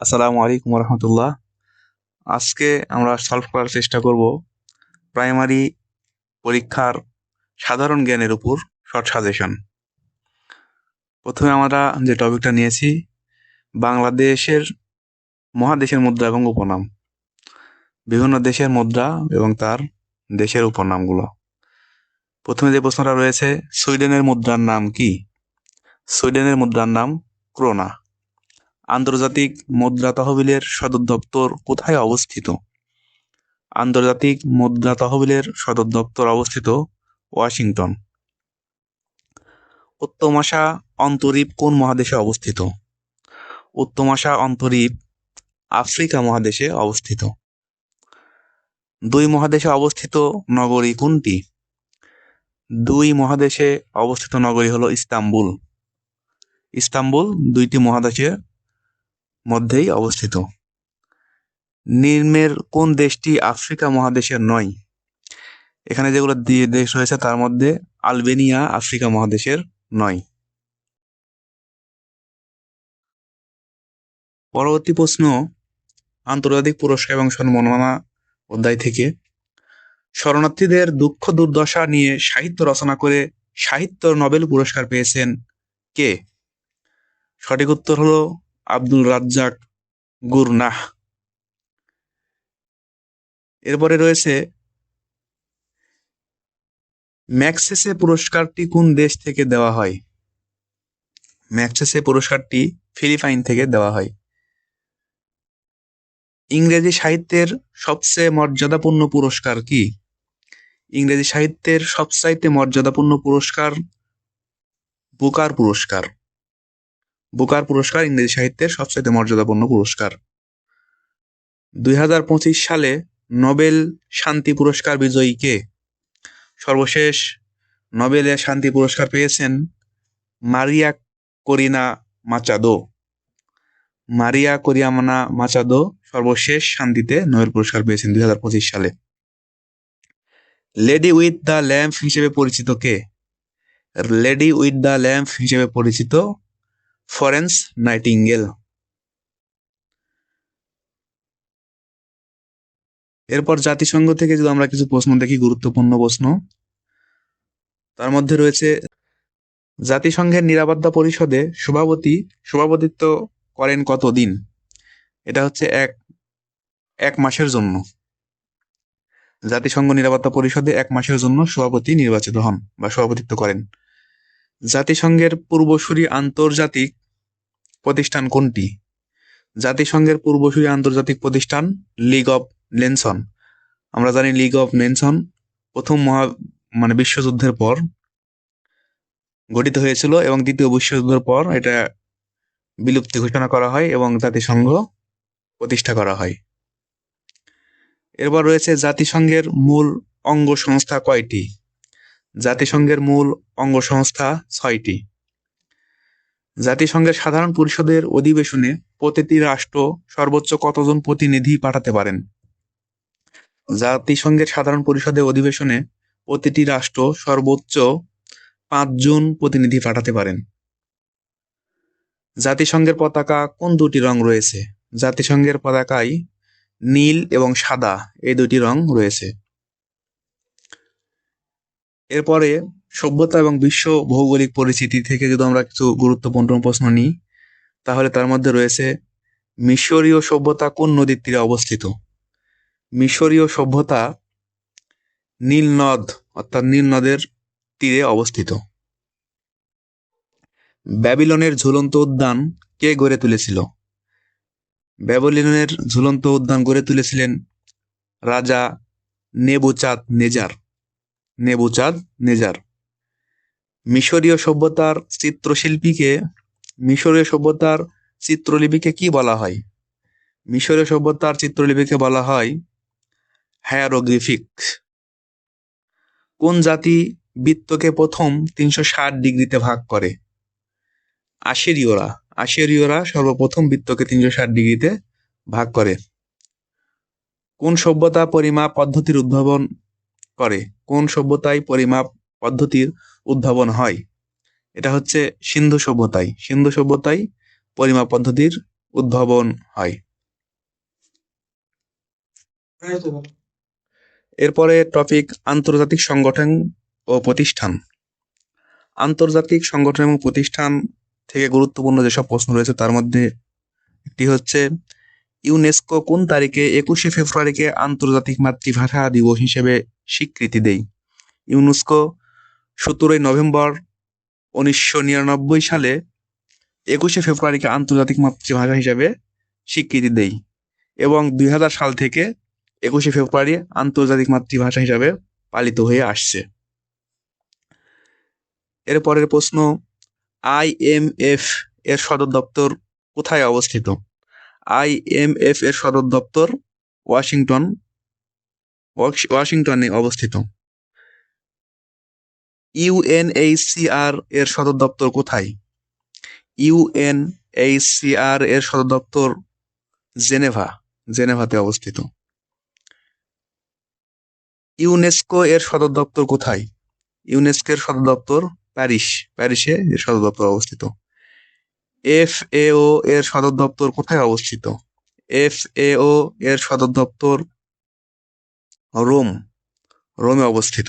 আসসালামু আলাইকুম রহমতুল্লাহ আজকে আমরা সলভ করার চেষ্টা করব প্রাইমারি পরীক্ষার সাধারণ জ্ঞানের উপর শর্ট সাজেশন প্রথমে আমরা যে টপিকটা নিয়েছি, বাংলাদেশের মহাদেশের মুদ্রা এবং উপনাম। বিভিন্ন দেশের মুদ্রা এবং তার দেশের উপনামগুলো। প্রথমে যে প্রশ্নটা রয়েছে, সুইডেনের মুদ্রার নাম কি? সুইডেনের মুদ্রার নাম ক্রোনা। আন্তর্জাতিক মুদ্রা তহবিলের সদর দপ্তর কোথায় অবস্থিত? আন্তর্জাতিক মুদ্রা তহবিলের সদর দপ্তর অবস্থিত ওয়াশিংটন। উত্তমাশা অন্তরীপ কোন মহাদেশে অবস্থিত? উত্তমাশা অন্তরীপ আফ্রিকা মহাদেশে অবস্থিত। দুই মহাদেশে অবস্থিত নগরী কোনটি? দুই মহাদেশে অবস্থিত নগরী হলো ইস্তাম্বুল। ইস্তাম্বুল দুইটি মহাদেশের মধ্যেই অবস্থিত। নিম্নের কোন দেশটি আফ্রিকা মহাদেশের নয়? এখানে যেগুলো দেশ রয়েছে, তার মধ্যে আলবেনিয়া আফ্রিকা মহাদেশের নয়। পরবর্তী প্রশ্ন, আন্তর্জাতিক পুরস্কার এবং সম্মাননা অধ্যায় থেকে, শরণার্থীদের দুঃখ দুর্দশা নিয়ে সাহিত্য রচনা করে সাহিত্য নোবেল পুরস্কার পেয়েছেন কে? সঠিক উত্তর হলো আব্দুল রাজ্জাক গুরনাহ। এরপরে রয়েছে, ম্যাক্সেসে পুরস্কারটি কোন দেশ থেকে দেওয়া হয়? ম্যাক্সেসে পুরস্কারটি ফিলিপাইন থেকে দেওয়া হয়। ইংরেজি সাহিত্যের সবচেয়ে মর্যাদাপূর্ণ পুরস্কার কি? ইংরেজি সাহিত্যের সবচাইতে মর্যাদাপূর্ণ পুরস্কার বুকার পুরস্কার। বুকার পুরস্কার ইংরেজি সাহিত্যের সবচেয়ে মর্যাদাপূর্ণ পুরস্কার। দুই হাজার পঁচিশ সালে নোবেল শান্তি পুরস্কার বিজয়ী কে? সর্বশেষ নোবেলের শান্তি পুরস্কার পেয়েছেন মারিয়া করিনা মাচাদো। মারিয়া কোরিয়ামানা মাচাদো সর্বশেষ শান্তিতে নোবেল পুরস্কার পেয়েছেন দুই হাজার পঁচিশ সালে। লেডি উইথ দ্য ল্যাম্প হিসেবে পরিচিত কে? লেডি উইথ দ্য ল্যাম্প হিসেবে পরিচিত ফরেন্স নাইটিঙ্গেল। এরপর জাতিসংঘ থেকে যদি আমরা কিছু প্রশ্ন দেখি, গুরুত্বপূর্ণ প্রশ্ন, তার মধ্যে রয়েছে, জাতিসংঘের নিরাপত্তা পরিষদে সভাপতি, সভাপতিত্ব করেন কতদিন? এটা হচ্ছে এক এক মাসের জন্য। জাতিসংঘ নিরাপত্তা পরিষদে এক মাসের জন্য সভাপতি নির্বাচিত হন বা সভাপতিত্ব করেন। জাতিসংঘের পূর্বসূরি আন্তর্জাতিক প্রতিষ্ঠান কোনটি? জাতিসংঘের পূর্বসূরি আন্তর্জাতিক প্রতিষ্ঠান লিগ অফ নেনসন আমরা জানি লিগ অফ নেনসন প্রথম মহা মানে বিশ্বযুদ্ধের পর গঠিত হয়েছিল এবং দ্বিতীয় বিশ্বযুদ্ধের পর এটা বিলুপ্তি ঘোষণা করা হয় এবং জাতিসংঘ প্রতিষ্ঠা করা হয়। এরপর রয়েছে জাতিসংঘের মূল অঙ্গ সংস্থা কয়টি? জাতিসংঘের মূল অঙ্গ সংস্থা ছয়টি। জাতিসংঘের সাধারণ পরিষদের অধিবেশনে প্রতিটি রাষ্ট্র সর্বোচ্চ কতজন প্রতিনিধি পাঠাতে পারেন? জাতিসংঘের সাধারণ পরিষদের অধিবেশনে প্রতিটি রাষ্ট্র সর্বোচ্চ পাঁচজন প্রতিনিধি পাঠাতে পারেন। জাতিসংঘের পতাকা কোন দুটি রং রয়েছে? জাতিসংঘের পতাকায় নীল এবং সাদা এই দুটি রং রয়েছে। এরপরে সভ্যতা এবং বিশ্ব ভৌগোলিক পরিস্থিতি থেকে যদি আমরা কিছু গুরুত্বপূর্ণ প্রশ্ন নিই, তাহলে তার মধ্যে রয়েছে, মিশরীয় সভ্যতা কোন নদীর তীরে অবস্থিত? মিশরীয় সভ্যতা নীল নদ, অর্থাৎ নীল নদের তীরে অবস্থিত। ব্যাবিলনের ঝুলন্ত উদ্যান কে গড়ে তুলেছিল? ব্যাবিলনের ঝুলন্ত উদ্যান গড়ে তুলেছিলেন রাজা নেবুচাঁদ নেজার। নেবুচাঁদ নেজার। মিশরীয় সভ্যতার চিত্রশিল্পীকে, মিশরীয় সভ্যতার চিত্রলিপিকে কি বলা হয়? মিশরীয় সভ্যতার চিত্রলিপিকে বলা হয় হ্যারোগ্রিফিক কোন জাতি বৃত্তকে প্রথম তিনশো ষাট ডিগ্রিতে ভাগ করে? আশেরীয়রা। আশেরীয়রা সর্বপ্রথম বৃত্তকে তিনশো ষাট ডিগ্রিতে ভাগ করে। কোন সভ্যতা পরিমাপ পদ্ধতির উদ্ভাবন করে, কোন সভ্যতায় পরিমাপ পদ্ধতির উদ্ভাবন হয়? এটা হচ্ছে সিন্ধু সভ্যতায়। সিন্ধু সভ্যতায় পরিমাপ পদ্ধতির উদ্ভাবন হয়। এরপরে টপিক আন্তর্জাতিক সংগঠন ও প্রতিষ্ঠান। আন্তর্জাতিক সংগঠন এবং প্রতিষ্ঠান থেকে গুরুত্বপূর্ণ যেসব প্রশ্ন রয়েছে, তার মধ্যে একটি হচ্ছে, ইউনেস্কো কোন তারিখে একুশে ফেব্রুয়ারিকে আন্তর্জাতিক মাতৃভাষা দিবস হিসেবে স্বীকৃতি দেয় ইউনেস্কো সতেরোই নভেম্বর উনিশশো নিরানব্বই সালে একুশে ফেব্রুয়ারিকে আন্তর্জাতিক মাতৃভাষা হিসাবে স্বীকৃতি দেয় এবং দুই হাজার সাল থেকে একুশে ফেব্রুয়ারি আন্তর্জাতিক মাতৃভাষা হিসাবে পালিত হয়ে আসছে। এরপরের প্রশ্ন আইএমএফ এর সদর দপ্তর কোথায় অবস্থিত? আইএমএফ এর সদর দপ্তর ওয়াশিংটন ওয়াশ- ওয়াশিংটনে অবস্থিত। ইউএনএইচসিআর এর সদর দপ্তর কোথায়? ইউএনএইচসিআর এর সদর দপ্তর জেনেভা, জেনেভাতে অবস্থিত। ইউনেস্কো এর সদর দপ্তর কোথায়? ইউনেস্কো এর সদর দপ্তর প্যারিস, প্যারিসে এর সদর দপ্তর অবস্থিত। এফএও এর সদর দপ্তর কোথায় অবস্থিত? এফএও এর সদর দপ্তর রোম রোমে অবস্থিত।